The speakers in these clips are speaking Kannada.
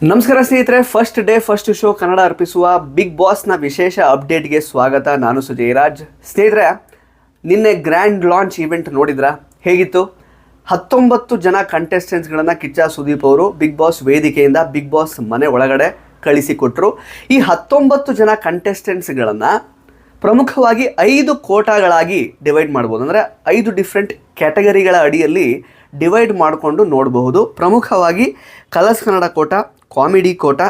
ನಮಸ್ಕಾರ ಸ್ನೇಹಿತರೆ first day first show Kannada ಅರ್ಪಿಸುವ ಬಿಗ್ ಬಾಸ್ನ ವಿಶೇಷ ಅಪ್ಡೇಟ್ಗೆ ಸ್ವಾಗತ. ನಾನು ಸುಜಯರಾಜ್. ಸ್ನೇಹಿತರೆ, ನಿನ್ನೆ ಗ್ರ್ಯಾಂಡ್ ಲಾಂಚ್ ಈವೆಂಟ್ ನೋಡಿದ್ರಾ? ಹೇಗಿತ್ತು? ಹತ್ತೊಂಬತ್ತು ಜನ ಕಂಟೆಸ್ಟೆಂಟ್ಸ್ಗಳನ್ನು ಕಿಚ್ಚ ಸುದೀಪ್ ಅವರು ಬಿಗ್ ಬಾಸ್ ವೇದಿಕೆಯಿಂದ ಬಿಗ್ ಬಾಸ್ ಮನೆ ಒಳಗಡೆ ಕಳಿಸಿಕೊಟ್ರು. ಈ ಹತ್ತೊಂಬತ್ತು ಜನ ಕಂಟೆಸ್ಟೆಂಟ್ಸ್ಗಳನ್ನು ಪ್ರಮುಖವಾಗಿ ಐದು ಕೋಟಾಗಳಾಗಿ ಡಿವೈಡ್ ಮಾಡ್ಬೋದು. ಅಂದರೆ ಐದು ಡಿಫ್ರೆಂಟ್ ಕ್ಯಾಟಗರಿಗಳ ಅಡಿಯಲ್ಲಿ ಡಿವೈಡ್ ಮಾಡಿಕೊಂಡು ನೋಡಬಹುದು. ಪ್ರಮುಖವಾಗಿ Colors Kannada quota comedy quota,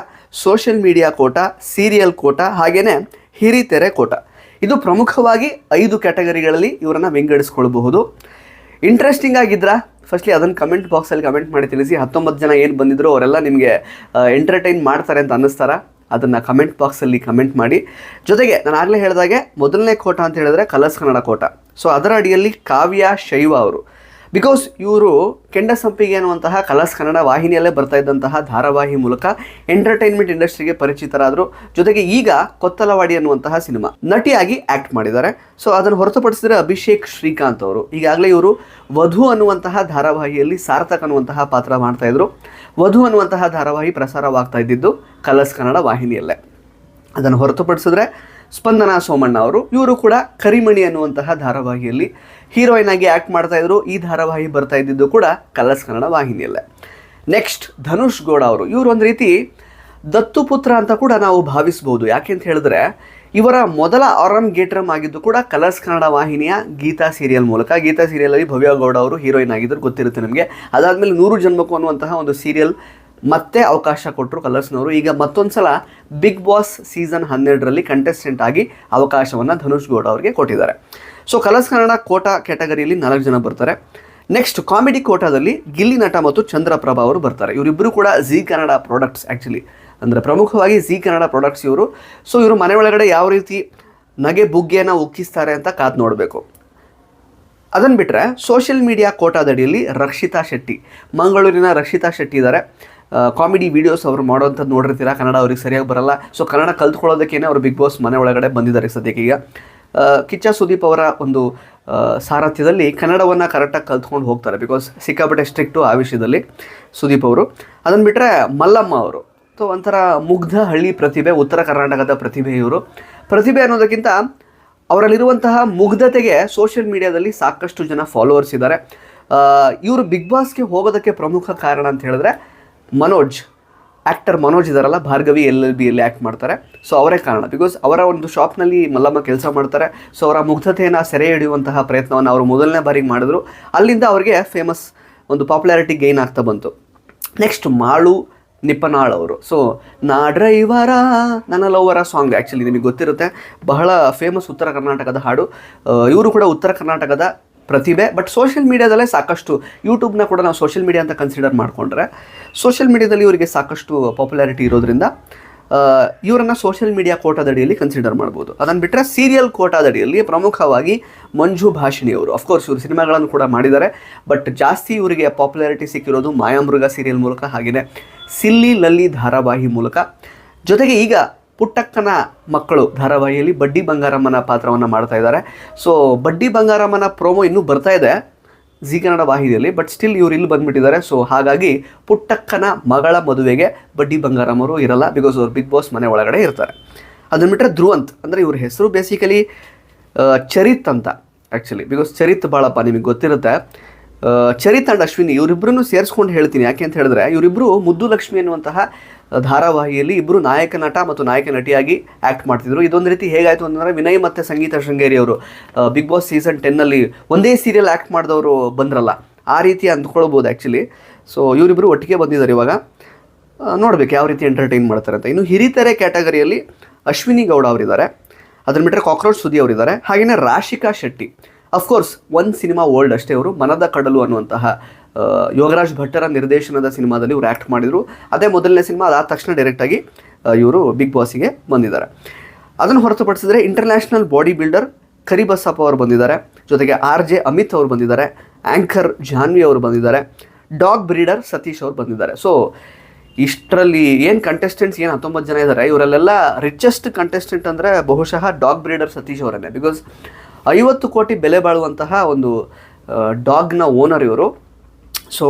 social media quota, serial quota ಹಾಗೆಯೇ ಹಿರಿತೆರೆ ಕೋಟ. ಇದು ಪ್ರಮುಖವಾಗಿ ಐದು ಕ್ಯಾಟಗರಿಗಳಲ್ಲಿ ಇವರನ್ನು ವಿಂಗಡಿಸ್ಕೊಳ್ಬಹುದು. ಇಂಟ್ರೆಸ್ಟಿಂಗ್ ಆಗಿದ್ರಾ? ಫಸ್ಟ್ಲಿ ಅದನ್ನು ಕಮೆಂಟ್ ಬಾಕ್ಸಲ್ಲಿ ಕಮೆಂಟ್ ಮಾಡಿ ತಿಳಿಸಿ. ಹತ್ತೊಂಬತ್ತು ಜನ ಏನು ಬಂದಿದ್ರು ಅವರೆಲ್ಲ ನಿಮಗೆ ಎಂಟರ್ಟೈನ್ ಮಾಡ್ತಾರೆ ಅಂತ ಅನ್ನಿಸ್ತಾರ? ಅದನ್ನು ಕಮೆಂಟ್ ಬಾಕ್ಸಲ್ಲಿ ಕಮೆಂಟ್ ಮಾಡಿ. ಜೊತೆಗೆ ನಾನು ಆಗಲೇ ಹೇಳಿದಾಗೆ ಮೊದಲನೇ ಕೋಟ ಅಂತ ಹೇಳಿದ್ರೆ ಕಲರ್ಸ್ ಕನ್ನಡ ಕೋಟ. ಸೊ ಅದರ ಅಡಿಯಲ್ಲಿ ಕಾವ್ಯ, ಶೈವ ಅವರು. ಬಿಕಾಸ್ ಇವರು ಕೆಂಡ ಸಂಪಿಗೆ ಅನ್ನುವಂತಹ ಕಲರ್ಸ್ ಕನ್ನಡ ವಾಹಿನಿಯಲ್ಲೇ ಬರ್ತಾ ಇದ್ದಂತಹ ಧಾರಾವಾಹಿ ಮೂಲಕ ಎಂಟರ್ಟೈನ್ಮೆಂಟ್ ಇಂಡಸ್ಟ್ರಿಗೆ ಪರಿಚಿತರಾದರು. ಜೊತೆಗೆ ಈಗ ಕೊತ್ತಲವಾಡಿ ಅನ್ನುವಂತಹ ಸಿನಿಮಾ ನಟಿಯಾಗಿ ಆ್ಯಕ್ಟ್ ಮಾಡಿದ್ದಾರೆ. ಸೊ ಅದನ್ನು ಹೊರತುಪಡಿಸಿದರೆ ಅಭಿಷೇಕ್ ಶ್ರೀಕಾಂತ್ ಅವರು. ಈಗಾಗಲೇ ಇವರು ವಧು ಅನ್ನುವಂತಹ ಧಾರಾವಾಹಿಯಲ್ಲಿ ಸಾರ್ಥಕ್ ಅನ್ನುವಂತಹ ಪಾತ್ರ ಮಾಡ್ತಾ ಇದ್ರು. ವಧು ಅನ್ನುವಂತಹ ಧಾರಾವಾಹಿ ಪ್ರಸಾರವಾಗ್ತಾ ಇದ್ದಿದ್ದು ಕಲರ್ಸ್ ಕನ್ನಡ ವಾಹಿನಿಯಲ್ಲೇ. ಅದನ್ನು ಹೊರತುಪಡಿಸಿದ್ರೆ ಸ್ಪಂದನ ಸೋಮಣ್ಣ ಅವರು. ಇವರು ಕೂಡ ಕರಿಮಣಿ ಅನ್ನುವಂತಹ ಧಾರಾವಾಹಿಯಲ್ಲಿ ಹೀರೋಯಿನ್ ಆಗಿ ಆ್ಯಕ್ಟ್ ಮಾಡ್ತಾ ಇದ್ರು, ಈ ಧಾರಾವಾಹಿ ಬರ್ತಾ ಇದ್ದಿದ್ದು ಕೂಡ ಕಲರ್ಸ್ ಕನ್ನಡ ವಾಹಿನಿಯಲ್ಲೇ. ನೆಕ್ಸ್ಟ್ ಧನುಷ್ ಗೌಡ ಅವರು. ಇವರು ಒಂದು ರೀತಿ ದತ್ತುಪುತ್ರ ಅಂತ ಕೂಡ ನಾವು ಭಾವಿಸ್ಬೋದು. ಯಾಕೆ ಅಂತ ಹೇಳಿದ್ರೆ, ಇವರ ಮೊದಲ ಆರಂ ಗೇಟ್ರಮ್ ಆಗಿದ್ದು ಕೂಡ ಕಲರ್ಸ್ ಕನ್ನಡ ವಾಹಿನಿಯ ಗೀತಾ ಸೀರಿಯಲ್ ಮೂಲಕ. ಗೀತಾ ಸೀರಿಯಲಲ್ಲಿ ಭವ್ಯ ಗೌಡ ಅವರು ಹೀರೋಯಿನ್ ಆಗಿದ್ದರು ಗೊತ್ತಿರುತ್ತೆ ನಮಗೆ. ಅದಾದಮೇಲೆ ನೂರು ಜನ್ಮಕ್ಕೂ ಅನ್ನುವಂತಹ ಒಂದು ಸೀರಿಯಲ್ ಮತ್ತೆ ಅವಕಾಶ ಕೊಟ್ಟರು ಕಲರ್ಸ್ನವರು. ಈಗ ಮತ್ತೊಂದು ಸಲ ಬಿಗ್ ಬಾಸ್ ಸೀಸನ್ ಹನ್ನೆರಡರಲ್ಲಿ ಕಂಟೆಸ್ಟೆಂಟ್ ಆಗಿ ಅವಕಾಶವನ್ನು ಧನುಷ್ ಗೌಡ ಅವರಿಗೆ ಕೊಟ್ಟಿದ್ದಾರೆ. ಸೊ ಕಲರ್ಸ್ ಕನ್ನಡ ಕೋಟಾ ಕ್ಯಾಟಗರಿಯಲ್ಲಿ ನಾಲ್ಕು ಜನ ಬರ್ತಾರೆ. ನೆಕ್ಸ್ಟ್ ಕಾಮಿಡಿ ಕೋಟಾದಲ್ಲಿ ಗಿಲ್ಲಿ ನಟ ಮತ್ತು ಚಂದ್ರಪ್ರಭಾ ಅವರು ಬರ್ತಾರೆ. ಇವರಿಬ್ಬರು ಕೂಡ ಜಿ ಕನ್ನಡ ಪ್ರಾಡಕ್ಟ್ಸ್ ಆ್ಯಕ್ಚುಲಿ ಅಂದರೆ ಪ್ರಮುಖವಾಗಿ ಜಿ ಕನ್ನಡ ಪ್ರಾಡಕ್ಟ್ಸ್ ಇವರು. ಸೊ ಇವರು ಮನೆ ಒಳಗಡೆ ಯಾವ ರೀತಿ ನಗೆ ಬುಗ್ಗೆಯನ್ನು ಉಕ್ಕಿಸ್ತಾರೆ ಅಂತ ಕಾದು ನೋಡಬೇಕು. ಅದನ್ನು ಬಿಟ್ಟರೆ ಸೋಷಿಯಲ್ ಮೀಡಿಯಾ ಕೋಟಾದಡಿಯಲ್ಲಿ ರಕ್ಷಿತಾ ಶೆಟ್ಟಿ. ಮಂಗಳೂರಿನ ರಕ್ಷಿತಾ ಶೆಟ್ಟಿ ಇದ್ದಾರೆ ಕಾಮಿಡಿ ವೀಡಿಯೋಸ್ ಅವರು ಮಾಡೋವಂಥದ್ದು ನೋಡಿರ್ತೀರ? ಕನ್ನಡ ಅವ್ರಿಗೆ ಸರಿಯಾಗಿ ಬರಲ್ಲ. ಸೊ ಕನ್ನಡ ಕಲ್ತ್ಕೊಳ್ಳೋದಕ್ಕೇನೆ ಅವರು ಬಿಗ್ ಬಾಸ್ ಮನೆ ಒಳಗಡೆ ಬಂದಿದ್ದಾರೆ ಸದ್ಯಕ್ಕೆ ಈಗ. ಕಿಚ್ಚ ಸುದೀಪ್ ಅವರ ಒಂದು ಸಾರಥ್ಯದಲ್ಲಿ ಕನ್ನಡವನ್ನು ಕರೆಕ್ಟಾಗಿ ಕಲ್ತ್ಕೊಂಡು ಹೋಗ್ತಾರೆ. ಬಿಕಾಸ್ ಸಿಕ್ಕಾಪಟ್ಟೆ ಸ್ಟ್ರಿಕ್ಟು ಆ ವಿಷಯದಲ್ಲಿ ಸುದೀಪ್ ಅವರು. ಅದನ್ನು ಬಿಟ್ಟರೆ ಮಲ್ಲಮ್ಮ ಅವರು. ಸೊ ಒಂಥರ ಮುಗ್ಧ ಹಳ್ಳಿ ಪ್ರತಿಭೆ, ಉತ್ತರ ಕರ್ನಾಟಕದ ಪ್ರತಿಭೆ ಇವರು. ಪ್ರತಿಭೆ ಅನ್ನೋದಕ್ಕಿಂತ ಅವರಲ್ಲಿರುವಂತಹ ಮುಗ್ಧತೆಗೆ ಸೋಷಿಯಲ್ ಮೀಡಿಯಾದಲ್ಲಿ ಸಾಕಷ್ಟು ಜನ ಫಾಲೋವರ್ಸ್ ಇದ್ದಾರೆ. ಇವರು ಬಿಗ್ ಬಾಸ್ಗೆ ಹೋಗೋದಕ್ಕೆ ಪ್ರಮುಖ ಕಾರಣ ಅಂತ ಹೇಳಿದ್ರೆ ಮನೋಜ್. ಆ್ಯಕ್ಟರ್ ಮನೋಜ್ ಇದಾರಲ್ಲ, ಭಾರ್ಗವಿ ಎಲ್ ಎಲ್ ಬಿಯಲ್ಲಿ ಆ್ಯಕ್ಟ್ ಮಾಡ್ತಾರೆ. ಸೊ ಅವರೇ ಕಾರಣ. ಬಿಕಾಸ್ ಅವರ ಒಂದು ಶಾಪ್ನಲ್ಲಿ ಮಲ್ಲಮ್ಮ ಕೆಲಸ ಮಾಡ್ತಾರೆ. ಸೊ ಅವರ ಮುಗ್ಧತೆಯನ್ನು ಸೆರೆ ಹಿಡಿಯುವಂತಹ ಪ್ರಯತ್ನವನ್ನು ಅವರು ಮೊದಲನೇ ಬಾರಿಗೆ ಮಾಡಿದ್ರು. ಅಲ್ಲಿಂದ ಅವರಿಗೆ ಫೇಮಸ್ ಒಂದು ಪಾಪ್ಯುಲಾರಿಟಿ ಗೈನ್ ಆಗ್ತಾ ಬಂತು. ನೆಕ್ಸ್ಟ್ ಮಾಳು ನಿಪ್ಪನಾಳ್ ಅವರು. ಸೊ ನಾ ಡ್ರೈವರ, ನನ್ನ ಲವರ ಸಾಂಗ್ ಆ್ಯಕ್ಚುಲಿ ನಿಮಗೆ ಗೊತ್ತಿರುತ್ತೆ. ಬಹಳ ಫೇಮಸ್ ಉತ್ತರ ಕರ್ನಾಟಕದ ಹಾಡು. ಇವರು ಕೂಡ ಉತ್ತರ ಕರ್ನಾಟಕದ ಪ್ರತಿಭೆ ಬಟ್ ಸೋಷಿಯಲ್ ಮೀಡಿಯಾದಲ್ಲೇ ಸಾಕಷ್ಟು ಯೂಟ್ಯೂಬ್ನ ಕೂಡ ನಾವು ಸೋಷಿಯಲ್ ಮೀಡಿಯಾ ಅಂತ ಕನ್ಸಿಡರ್ ಮಾಡಿಕೊಂಡ್ರೆ ಸೋಷಿಯಲ್ ಮೀಡಿಯಾದಲ್ಲಿ ಇವರಿಗೆ ಸಾಕಷ್ಟು ಪಾಪ್ಯುಲಾರಿಟಿ ಇರೋದ್ರಿಂದ ಇವರನ್ನು ಸೋಷಿಯಲ್ ಮೀಡಿಯಾ ಕೋಟಾದಡಿಯಲ್ಲಿ ಕನ್ಸಿಡರ್ ಮಾಡ್ಬೋದು. ಅದನ್ನು ಬಿಟ್ಟರೆ ಸೀರಿಯಲ್ ಕೋಟಾದಡಿಯಲ್ಲಿ ಪ್ರಮುಖವಾಗಿ ಮಂಜು ಭಾಷಿಣಿ ಅವರು. ಅಫ್ಕೋರ್ಸ್ ಇವರು ಸಿನಿಮಾಗಳನ್ನು ಕೂಡ ಮಾಡಿದ್ದಾರೆ ಬಟ್ ಜಾಸ್ತಿ ಇವರಿಗೆ ಪಾಪ್ಯುಲಾರಿಟಿ ಸಿಕ್ಕಿರೋದು ಮಾಯಾಮೃಗ ಸೀರಿಯಲ್ ಮೂಲಕ ಹಾಗೆಯೇ ಸಿಲ್ಲಿ ಲಲ್ಲಿ ಧಾರಾವಾಹಿ ಮೂಲಕ. ಜೊತೆಗೆ ಈಗ ಪುಟ್ಟಕ್ಕನ ಮಕ್ಕಳು ಧಾರಾವಾಹಿಯಲ್ಲಿ ಬಡ್ಡಿ ಬಂಗಾರಮ್ಮನ ಪಾತ್ರವನ್ನು ಮಾಡ್ತಾ ಇದ್ದಾರೆ. ಸೊ ಬಡ್ಡಿ ಬಂಗಾರಮ್ಮನ ಪ್ರೋಮೋ ಇನ್ನೂ ಬರ್ತಾ ಇದೆ ಜಿ ಕನ್ನಡ ವಾಹಿನಿಯಲ್ಲಿ ಬಟ್ ಸ್ಟಿಲ್ ಇವ್ರು ಇಲ್ಲಿ ಬಂದ್ಬಿಟ್ಟಿದ್ದಾರೆ. ಸೊ ಹಾಗಾಗಿ ಪುಟ್ಟಕ್ಕನ ಮಗಳ ಮದುವೆಗೆ ಬಡ್ಡಿ ಬಂಗಾರಮ್ಮರು ಇರಲ್ಲ ಬಿಕಾಸ್ ಅವ್ರು ಬಿಗ್ ಬಾಸ್ ಮನೆ ಒಳಗಡೆ ಇರ್ತಾರೆ. ಅದನ್ನು ಬಿಟ್ಟರೆ ಧ್ರುವಂತ್, ಅಂದರೆ ಇವ್ರ ಹೆಸರು ಬೇಸಿಕಲಿ ಚರಿತ್ ಅಂತ ಆ್ಯಕ್ಚುಲಿ ಬಿಕಾಸ್ ಚರಿತ್ ಭಾಳಪ್ಪ ನಿಮಗೆ ಗೊತ್ತಿರುತ್ತೆ. ಚರಿತ್ ಅಂಡ್ ಅಶ್ವಿನಿ ಇವರಿಬ್ಬರನ್ನು ಸೇರಿಸ್ಕೊಂಡು ಹೇಳ್ತೀನಿ. ಯಾಕೆ ಅಂತ ಹೇಳಿದ್ರೆ ಇವರಿಬ್ಬರು ಮುದ್ದು ಲಕ್ಷ್ಮಿ ಅನ್ನುವಂತಹ ಧಾರಾವಾಹಿಯಲ್ಲಿ ಇಬ್ಬರು ನಾಯಕ ನಟ ಮತ್ತು ನಾಯಕ ನಟಿಯಾಗಿ ಆ್ಯಕ್ಟ್ ಮಾಡ್ತಿದ್ರು. ಇದೊಂದು ರೀತಿ ಹೇಗಾಯಿತು ಅಂತಂದರೆ ವಿನಯ್ ಮತ್ತು ಸಂಗೀತ ಶೃಂಗೇರಿ ಅವರು ಬಿಗ್ ಬಾಸ್ ಸೀಸನ್ ಟೆನ್ನಲ್ಲಿ ಒಂದೇ ಸೀರಿಯಲ್ ಆ್ಯಕ್ಟ್ ಮಾಡಿದವರು ಬಂದ್ರಲ್ಲ, ಆ ರೀತಿ ಅಂದ್ಕೊಳ್ಬೋದು ಆ್ಯಕ್ಚುಲಿ ಸೊ ಇವರಿಬ್ಬರು ಒಟ್ಟಿಗೆ ಬಂದಿದ್ದಾರೆ ಇವಾಗ. ನೋಡಬೇಕು ಯಾವ ರೀತಿ ಎಂಟರ್ಟೈನ್ ಮಾಡ್ತಾರೆ ಅಂತ. ಇನ್ನು ಹಿರಿತೆರೆ ಕ್ಯಾಟಗರಿಯಲ್ಲಿ ಅಶ್ವಿನಿ ಗೌಡ ಅವರಿದ್ದಾರೆ. ಅದನ್ನ ಬಿಟ್ಟರೆ ಕಾಕ್ರೋಚ್ ಸುದಿ ಅವರಿದ್ದಾರೆ. ಹಾಗೆಯೇ ರಾಶಿಕಾ ಶೆಟ್ಟಿ. ಅಫ್ಕೋರ್ಸ್ ಒಂದು ಸಿನಿಮಾ ಓಲ್ಡ್ ಅಷ್ಟೇ ಅವರು, ಮನದ ಕಡಲು ಅನ್ನುವಂತಹ ಯೋಗರಾಜ್ ಭಟ್ಟರ ನಿರ್ದೇಶನದ ಸಿನಿಮಾದಲ್ಲಿ ಇವರು ಆ್ಯಕ್ಟ್ ಮಾಡಿದರು. ಅದೇ ಮೊದಲನೇ ಸಿನಿಮಾ ಅದಾದ ತಕ್ಷಣ ಡೈರೆಕ್ಟಾಗಿ ಇವರು ಬಿಗ್ ಬಾಸಿಗೆ ಬಂದಿದ್ದಾರೆ. ಅದನ್ನು ಹೊರತುಪಡಿಸಿದರೆ ಇಂಟರ್ನ್ಯಾಷನಲ್ ಬಾಡಿ ಬಿಲ್ಡರ್ ಕರಿಬಸಪ್ಪ ಅವರು ಬಂದಿದ್ದಾರೆ. ಜೊತೆಗೆ ಆರ್ ಜೆ ಅಮಿತ್ ಅವರು ಬಂದಿದ್ದಾರೆ. ಆ್ಯಂಕರ್ ಜಾನ್ವಿ ಅವರು ಬಂದಿದ್ದಾರೆ. ಡಾಗ್ ಬ್ರೀಡರ್ ಸತೀಶ್ ಅವರು ಬಂದಿದ್ದಾರೆ. ಸೊ ಇಷ್ಟರಲ್ಲಿ ಏನು ಕಂಟೆಸ್ಟೆಂಟ್ಸ್ ಏನು ಹತ್ತೊಂಬತ್ತು ಜನ ಇದ್ದಾರೆ ಇವರಲ್ಲೆಲ್ಲ ರಿಚೆಸ್ಟ್ ಕಂಟೆಸ್ಟೆಂಟ್ ಅಂದರೆ ಬಹುಶಃ ಡಾಗ್ ಬ್ರೀಡರ್ ಸತೀಶ್ ಅವರನ್ನೇ ಬಿಕಾಸ್ ಐವತ್ತು ಕೋಟಿ ಬೆಲೆ ಬಾಳುವಂತಹ ಒಂದು ಡಾಗ್ನ ಓನರ್ ಇವರು. ಸೊ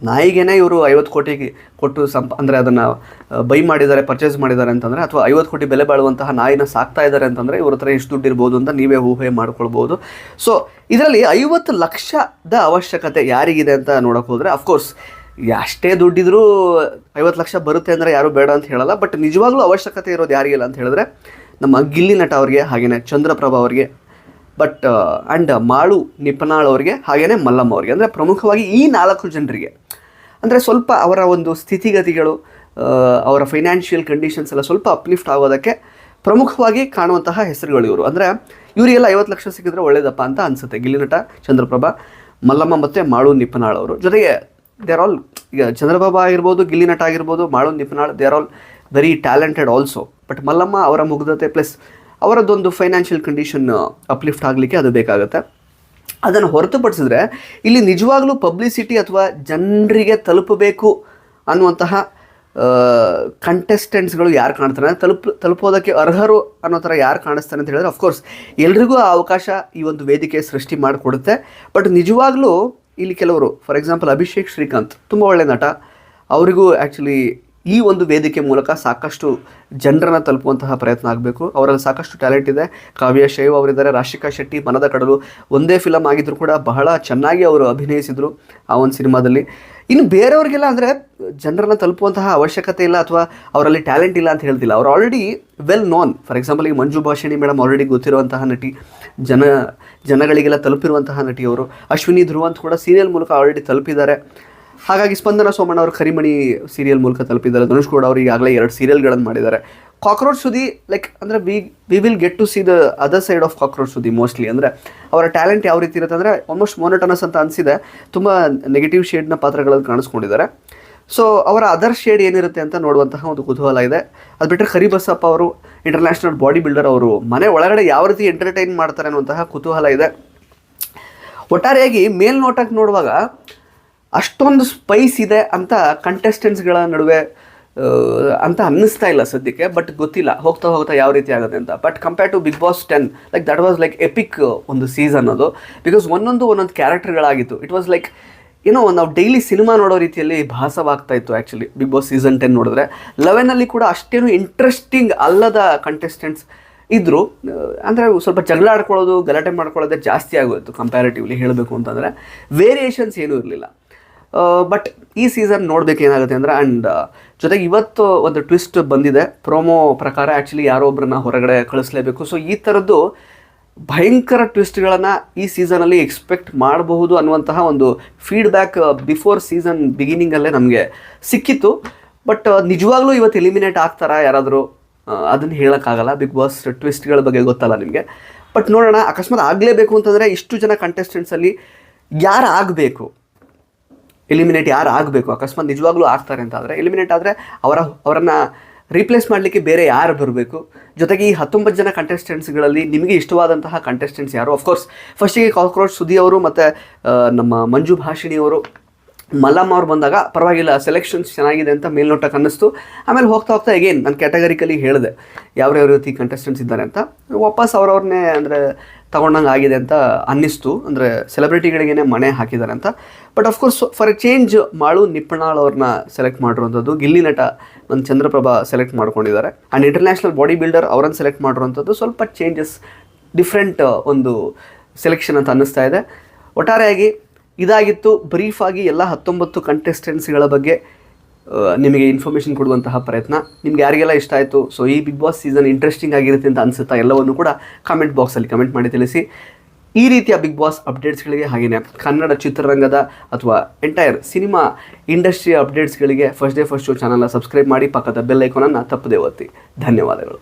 ನಾಯಿಗೇನೆ ಇವರು ಐವತ್ತು ಕೋಟಿ ಕೊಟ್ಟು ಸಂಪ, ಅಂದರೆ ಅದನ್ನು ಬೈ ಮಾಡಿದ್ದಾರೆ ಪರ್ಚೇಸ್ ಮಾಡಿದ್ದಾರೆ ಅಂತಂದರೆ, ಅಥವಾ ಐವತ್ತು ಕೋಟಿ ಬೆಲೆ ಬಾಳುವಂತಹ ನಾಯಿನ ಸಾಕ್ತಾ ಇದ್ದಾರೆ ಅಂತಂದರೆ ಇವ್ರ ಹತ್ರ ಎಷ್ಟು ದುಡ್ಡು ಇರ್ಬೋದು ಅಂತ ನೀವೇ ಊಹೆ ಮಾಡ್ಕೊಳ್ಬೋದು. ಸೊ ಇದರಲ್ಲಿ ಐವತ್ತು ಲಕ್ಷದ ಅವಶ್ಯಕತೆ ಯಾರಿಗಿದೆ ಅಂತ ನೋಡೋಕೆ ಹೋದರೆ ಅಫ್ಕೋರ್ಸ್ ಅಷ್ಟೇ ದುಡ್ಡಿದ್ರೂ ಐವತ್ತು ಲಕ್ಷ ಬರುತ್ತೆ ಅಂದರೆ ಯಾರು ಬೇಡ ಅಂತ ಹೇಳಲ್ಲ ಬಟ್ ನಿಜವಾಗ್ಲೂ ಅವಶ್ಯಕತೆ ಇರೋದು ಯಾರಿಗಿಲ್ಲ ಅಂತ ಹೇಳಿದ್ರೆ, ನಮ್ಮ ಗಿಲ್ಲಿ ನಟ ಅವ್ರಿಗೆ ಹಾಗೆಯೇ ಚಂದ್ರಪ್ರಭಾ ಅವ್ರಿಗೆ ಬಟ್ ಆ್ಯಂಡ್ ಮಾಳು ನಿಪನಾಳ್ ಅವರಿಗೆ ಹಾಗೆಯೇ ಮಲ್ಲಮ್ಮ ಅವ್ರಿಗೆ. ಅಂದರೆ ಪ್ರಮುಖವಾಗಿ ಈ ನಾಲ್ಕು ಜನರಿಗೆ. ಅಂದರೆ ಸ್ವಲ್ಪ ಅವರ ಒಂದು ಸ್ಥಿತಿಗತಿಗಳು ಅವರ ಫೈನಾನ್ಷಿಯಲ್ ಕಂಡೀಷನ್ಸ್ ಎಲ್ಲ ಸ್ವಲ್ಪ ಅಪ್ಲಿಫ್ಟ್ ಆಗೋದಕ್ಕೆ ಪ್ರಮುಖವಾಗಿ ಕಾಣುವಂತಹ ಹೆಸರುಗಳು ಇವರು. ಅಂದರೆ ಇವರಿಗೆಲ್ಲ ಐವತ್ತು ಲಕ್ಷ ಸಿಕ್ಕಿದ್ರೆ ಒಳ್ಳೇದಪ್ಪ ಅಂತ ಅನಿಸುತ್ತೆ. ಗಿಲ್ಲಿನಟ ಚಂದ್ರಪ್ರಭಾ, ಮಲ್ಲಮ್ಮ ಮತ್ತು ಮಾಳು ನಿಪನಾಳ್ ಅವರು. ಜೊತೆಗೆ ದೇ ಆರ್ ಆಲ್ ಈಗ ಚಂದ್ರಪ್ರಭಾ ಆಗಿರ್ಬೋದು, ಗಿಲ್ಲಿ ನಟ ಆಗಿರ್ಬೋದು, Malu Nipanal they are all very talented also but Mallamma ಅವರ ಮುಗ್ಧತೆ ಪ್ಲಸ್ ಅವರದ್ದೊಂದು ಫೈನಾನ್ಷಿಯಲ್ ಕಂಡೀಷನ್ ಅಪ್ಲಿಫ್ಟ್ ಆಗಲಿಕ್ಕೆ ಅದು ಬೇಕಾಗುತ್ತೆ. ಅದನ್ನು ಹೊರತುಪಡಿಸಿದ್ರೆ, ಇಲ್ಲಿ ನಿಜವಾಗ್ಲೂ ಪಬ್ಲಿಸಿಟಿ ಅಥವಾ ಜನರಿಗೆ ತಲುಪಬೇಕು ಅನ್ನುವಂತಹ ಕಂಟೆಸ್ಟೆಂಟ್ಸ್ಗಳು ಯಾರು ಕಾಣ್ತಾರೆ? ತಲುಪ, ತಲುಪೋದಕ್ಕೆ ಅರ್ಹರು ಅನ್ನೋ ಥರ ಯಾರು ಕಾಣಿಸ್ತಾರೆ ಅಂತ ಹೇಳಿದ್ರೆ ಅಫ್ಕೋರ್ಸ್ ಎಲ್ರಿಗೂ ಆ ಅವಕಾಶ ಈ ಒಂದು ವೇದಿಕೆ ಸೃಷ್ಟಿ ಮಾಡಿಕೊಡುತ್ತೆ. ಬಟ್ ನಿಜವಾಗ್ಲೂ ಇಲ್ಲಿ ಕೆಲವರು ಫಾರ್ ಎಕ್ಸಾಂಪಲ್ ಅಭಿಷೇಕ್ ಶ್ರೀಕಾಂತ್, ತುಂಬ ಒಳ್ಳೆಯ ನಟ. ಅವರಿಗೂ ಆ್ಯಕ್ಚುಲಿ ಈ ಒಂದು ವೇದಿಕೆ ಮೂಲಕ ಸಾಕಷ್ಟು ಜನರನ್ನು ತಲುಪುವಂತಹ ಪ್ರಯತ್ನ ಆಗಬೇಕು. ಅವರಲ್ಲಿ ಸಾಕಷ್ಟು ಟ್ಯಾಲೆಂಟ್ ಇದೆ. ಕಾವ್ಯ ಶೈವ್ ಅವರಿದ್ದಾರೆ. ರಾಶಿಕಾ ಶೆಟ್ಟಿ, ಮನದ ಕಡಲು ಒಂದೇ ಫಿಲಮ್ ಆಗಿದ್ದರೂ ಕೂಡ ಬಹಳ ಚೆನ್ನಾಗಿ ಅವರು ಅಭಿನಯಿಸಿದರು ಆ ಒಂದು ಸಿನಿಮಾದಲ್ಲಿ. ಇನ್ನು ಬೇರೆಯವ್ರಿಗೆಲ್ಲ ಅಂದರೆ ಜನರನ್ನು ತಲುಪುವಂತಹ ಅವಶ್ಯಕತೆ ಇಲ್ಲ ಅಥವಾ ಅವರಲ್ಲಿ ಟ್ಯಾಲೆಂಟ್ ಇಲ್ಲ ಅಂತ ಹೇಳ್ತಿಲ್ಲ. ಅವ್ರು already well known for example ಈಗ ಮಂಜು ಭಾಷಿಣಿ ಮೇಡಮ್ ಆಲ್ರೆಡಿ ಗೊತ್ತಿರುವಂತಹ ನಟಿ, ಜನ, ಜನಗಳಿಗೆಲ್ಲ ತಲುಪಿರುವಂತಹ ನಟಿಯವರು. ಅಶ್ವಿನಿ ಧ್ರುವ ಅಂತ ಕೂಡ ಸೀರಿಯಲ್ ಮೂಲಕ ಆಲ್ರೆಡಿ ತಲುಪಿದ್ದಾರೆ. ಹಾಗಾಗಿ ಸ್ಪಂದನ ಸೋಮಣ್ಣ ಅವರು ಕರಿಮಣಿ ಸೀರಿಯಲ್ ಮೂಲಕ ತಲುಪಿದ್ದಾರೆ. ಧನುಷ್ ಗೌಡ ಅವರು ಈಗಾಗಲೇ ಎರಡು ಸೀರಿಯಲ್ಗಳನ್ನು ಮಾಡಿದ್ದಾರೆ. ಕಾಕ್ರೋಚ್ ಸುದಿ ಲೈಕ್ ಅಂದರೆ we we will get to see the other side of cockroach Sudhi mostly ಅಂದರೆ ಅವರ ಟ್ಯಾಲೆಂಟ್ ಯಾವ ರೀತಿ ಇರುತ್ತೆ ಅಂದರೆ ಆಲ್ಮೋಸ್ಟ್ ಮೋನಟನಸ್ ಅಂತ ಅನಿಸಿದೆ. ತುಂಬ ನೆಗೆಟಿವ್ ಶೇಡ್ನ ಪಾತ್ರಗಳಲ್ಲಿ ಕಾಣಿಸ್ಕೊಂಡಿದ್ದಾರೆ. ಸೊ ಅವರ ಅದರ್ ಶೇಡ್ ಏನಿರುತ್ತೆ ಅಂತ ನೋಡುವಂತಹ ಒಂದು ಕುತೂಹಲ ಇದೆ. ಅದು ಬಿಟ್ಟರೆ ಕರಿಬಸಪ್ಪ ಅವರು ಇಂಟರ್ನ್ಯಾಷನಲ್ ಬಾಡಿ ಬಿಲ್ಡರ್ ಅವರು ಮನೆ ಒಳಗಡೆ ಯಾವ ರೀತಿ ಎಂಟರ್ಟೈನ್ ಮಾಡ್ತಾರೆ ಅನ್ನುವಂತಹ ಕುತೂಹಲ ಇದೆ. ಒಟ್ಟಾರೆಯಾಗಿ ಮೇಲ್ನೋಟಕ್ಕೆ ನೋಡುವಾಗ ಅಷ್ಟೊಂದು ಸ್ಪೈಸ್ ಇದೆ ಅಂತ ಕಂಟೆಸ್ಟೆಂಟ್ಸ್ಗಳ ನಡುವೆ ಅಂತ ಅನ್ನಿಸ್ತಾ ಇಲ್ಲ ಸದ್ಯಕ್ಕೆ ಬಟ್ ಗೊತ್ತಿಲ್ಲ, ಹೋಗ್ತಾ ಹೋಗ್ತಾ ಯಾವ ರೀತಿ ಆಗುತ್ತೆ ಅಂತ. But compare to Bigg Boss ten like that was like epic ಒಂದು ಸೀಸನ್ ಅದು. ಬಿಕಾಸ್ ಒಂದೊಂದು ಒಂದೊಂದು ಕ್ಯಾರೆಕ್ಟರ್ಗಳಾಗಿತ್ತು ಇಟ್ ವಾಸ್ ಲೈಕ್ ಏನೋ ನಾವು ಡೈಲಿ ಸಿನಿಮಾ ನೋಡೋ ರೀತಿಯಲ್ಲಿ ಭಾಸವಾಗ್ತಾ ಇತ್ತು actually Bigg Boss season ten ನೋಡಿದ್ರೆ. ಲೆವೆನಲ್ಲಿ ಕೂಡ ಅಷ್ಟೇನು ಇಂಟ್ರೆಸ್ಟಿಂಗ್ ಅಲ್ಲದ ಕಂಟೆಸ್ಟೆಂಟ್ಸ್ ಇದ್ದರು ಅಂದರೆ ಸ್ವಲ್ಪ ಜಗಳ ಆಡ್ಕೊಳ್ಳೋದು, ಗಲಾಟೆ ಮಾಡ್ಕೊಳ್ಳೋದೇ ಜಾಸ್ತಿ ಆಗೋಯಿತು ಕಂಪ್ಯಾರಿಟಿವ್ಲಿ ಹೇಳಬೇಕು ಅಂತಂದರೆ. ವೇರಿಯೇಷನ್ಸ್ ಏನೂ ಇರಲಿಲ್ಲ. ಬಟ್ ಈ ಸೀಸನ್ ನೋಡಬೇಕು ಏನಾಗುತ್ತೆ ಅಂದರೆ ಆ್ಯಂಡ್ ಜೊತೆಗೆ ಇವತ್ತು ಒಂದು ಟ್ವಿಸ್ಟ್ ಬಂದಿದೆ. ಪ್ರೋಮೋ ಪ್ರಕಾರ ಆ್ಯಕ್ಚುಲಿ ಯಾರೋ ಒಬ್ಬರನ್ನ ಹೊರಗಡೆ ಕಳಿಸ್ಲೇಬೇಕು. ಸೊ ಈ ಥರದ್ದು ಭಯಂಕರ ಟ್ವಿಸ್ಟ್ಗಳನ್ನು ಈ ಸೀಸನಲ್ಲಿ ಎಕ್ಸ್ಪೆಕ್ಟ್ ಮಾಡಬಹುದು ಅನ್ನುವಂತಹ ಒಂದು ಫೀಡ್ಬ್ಯಾಕ್ ಬಿಫೋರ್ ಸೀಸನ್ ಬಿಗಿನಿಂಗಲ್ಲೇ ನಮಗೆ ಸಿಕ್ಕಿತ್ತು. ಬಟ್ ನಿಜವಾಗ್ಲೂ ಇವತ್ತು ಎಲಿಮಿನೇಟ್ ಆಗ್ತಾರಾ ಯಾರಾದರೂ? ಅದನ್ನು ಹೇಳೋಕ್ಕಾಗಲ್ಲ. ಬಿಗ್ ಬಾಸ್ ಟ್ವಿಸ್ಟ್ಗಳ ಬಗ್ಗೆ ಗೊತ್ತಲ್ಲ ನಿಮಗೆ. ಬಟ್ ನೋಡೋಣ, ಅಕಸ್ಮಾತ್ ಆಗಲೇಬೇಕು ಅಂತಂದರೆ ಇಷ್ಟು ಜನ ಕಂಟೆಸ್ಟೆಂಟ್ಸಲ್ಲಿ ಯಾರು ಆಗಬೇಕು? ಎಲಿಮಿನೇಟ್ ಯಾರು ಆಗಬೇಕು? ಅಕಸ್ಮಾತ್ ನಿಜವಾಗ್ಲೂ ಆಗ್ತಾರೆ ಅಂತ ಆದರೆ ಎಲಿಮಿನೇಟ್ ಆದರೆ ಅವರ, ಅವರನ್ನು ರೀಪ್ಲೇಸ್ ಮಾಡಲಿಕ್ಕೆ ಬೇರೆ ಯಾರು ಬರಬೇಕು? ಜೊತೆಗೆ ಈ ಹತ್ತೊಂಬತ್ತು ಜನ ಕಂಟೆಸ್ಟೆಂಟ್ಸ್ಗಳಲ್ಲಿ ನಿಮಗೆ ಇಷ್ಟವಾದಂತಹ ಕಂಟೆಸ್ಟೆಂಟ್ಸ್ ಯಾರು? ಅಫ್ಕೋರ್ಸ್ ಫಸ್ಟಿಗೆ ಕಾಕ್ರೋಚ್ ಸುದಿ ಅವರು ಮತ್ತು ನಮ್ಮ ಮಂಜು ಭಾಷಿಣಿ ಅವರು, ಮಲ್ಲಮ್ಮ ಅವ್ರು ಬಂದಾಗ ಪರವಾಗಿಲ್ಲ ಸೆಲೆಕ್ಷನ್ಸ್ ಚೆನ್ನಾಗಿದೆ ಅಂತ ಮೇಲ್ನೋಟಕ್ಕೆ ಅನ್ನಿಸ್ತು ಆಮೇಲೆ ಹೋಗ್ತಾ ಹೋಗ್ತಾ ಅಗೇನ್ ನಾನು ಕ್ಯಾಟಗರಿಕಲಿ ಹೇಳಿದೆ ಯಾವ ರೀತಿ ಕಂಟೆಸ್ಟೆಂಟ್ಸ್ ಇದ್ದಾರೆ ಅಂತ ವಾಪಸ್ ಅವ್ರವ್ರನ್ನೇ ಅಂದರೆ ತಗೊಂಡಂಗೆ ಆಗಿದೆ ಅಂತ ಅನ್ನಿಸ್ತು. ಅಂದರೆ ಸೆಲೆಬ್ರಿಟಿಗಳಿಗೇನೆ ಮನೆ ಹಾಕಿದ್ದಾರೆ ಅಂತ. But of course for a change Malu Nippanal ಅವ್ರನ್ನ ಸೆಲೆಕ್ಟ್ ಮಾಡಿರುವಂಥದ್ದು. ಗಿಲ್ಲಿ ನಟ ಒಂದು ಚಂದ್ರಪ್ರಭಾ ಸೆಲೆಕ್ಟ್ ಮಾಡ್ಕೊಂಡಿದ್ದಾರೆ. ಆ್ಯಂಡ್ ಇಂಟರ್ನ್ಯಾಷನಲ್ ಬಾಡಿ ಬಿಲ್ಡರ್ ಅವರನ್ನು ಸೆಲೆಕ್ಟ್ ಮಾಡಿರುವಂಥದ್ದು. ಸ್ವಲ್ಪ ಚೇಂಜಸ್ ಡಿಫ್ರೆಂಟ್ ಒಂದು ಸೆಲೆಕ್ಷನ್ ಅಂತ ಅನ್ನಿಸ್ತಾ ಇದೆ. ಒಟ್ಟಾರೆಯಾಗಿ ಇದಾಗಿತ್ತು. ಬ್ರೀಫಾಗಿ ಎಲ್ಲ ಹತ್ತೊಂಬತ್ತು ಕಂಟೆಸ್ಟೆಂಟ್ಸ್ಗಳ ಬಗ್ಗೆ ನಿಮಗೆ ಇನ್ಫಾರ್ಮೇಷನ್ ಕೊಡುವಂತಹ ಪ್ರಯತ್ನ. ನಿಮ್ಗೆ ಯಾರಿಗೆಲ್ಲ ಇಷ್ಟ ಆಯಿತು? ಸೊ ಈ ಬಿಗ್ ಬಾಸ್ ಸೀಸನ್ ಇಂಟ್ರೆಸ್ಟಿಂಗ್ ಆಗಿರುತ್ತೆ ಅಂತ ಅನಿಸುತ್ತಾ ಎಲ್ಲವನ್ನು ಕೂಡ ಕಮೆಂಟ್ ಬಾಕ್ಸಲ್ಲಿ ಕಮೆಂಟ್ ಮಾಡಿ ತಿಳಿಸಿ. ಈ ರೀತಿಯ ಬಿಗ್ ಬಾಸ್ ಅಪ್ಡೇಟ್ಸ್ಗಳಿಗೆ ಹಾಗೆಯೇ ಕನ್ನಡ ಚಿತ್ರರಂಗದ ಅಥವಾ ಎಂಟೈರ್ ಸಿನಿಮಾ ಇಂಡಸ್ಟ್ರಿಯ ಅಪ್ಡೇಟ್ಸ್ಗಳಿಗೆ ಫಸ್ಟ್ ಡೇ ಫಸ್ಟ್ ಶೋ ಚಾನಲ್ನ ಸಬ್ಸ್ಕ್ರೈಬ್ ಮಾಡಿ, ಪಕ್ಕದ ಬೆಲ್ ಐಕಾನನ್ನು ತಪ್ಪದೇ ಒತ್ತಿ. ಧನ್ಯವಾದಗಳು.